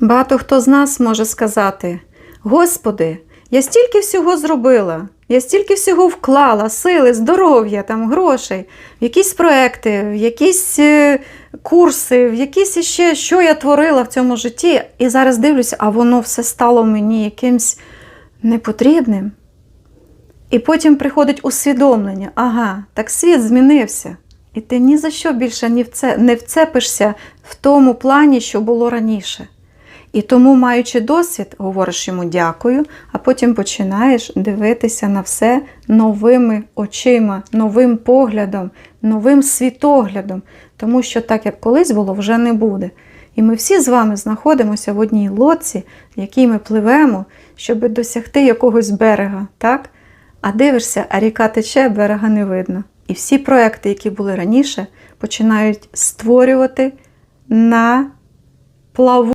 Багато хто з нас може сказати: Господи, я стільки всього зробила, я стільки всього вклала, сили, здоров'я, там, грошей, в якісь проекти, в якісь е, курси, в якісь іще, що я творила в цьому житті. І зараз дивлюся, а воно все стало мені якимсь непотрібним. І потім приходить усвідомлення: ага, так світ змінився. І ти ні за що більше не вцепишся в тому плані, що було раніше. І тому, маючи досвід, говориш йому дякую, а потім починаєш дивитися на все новими очима, новим поглядом, новим світоглядом, тому що так, як колись було, вже не буде. І ми всі з вами знаходимося в одній лодці, в якій ми пливемо, щоб досягти якогось берега, так? А дивишся, а ріка тече, берега не видно. І всі проекти, які були раніше, починають створювати на плаву.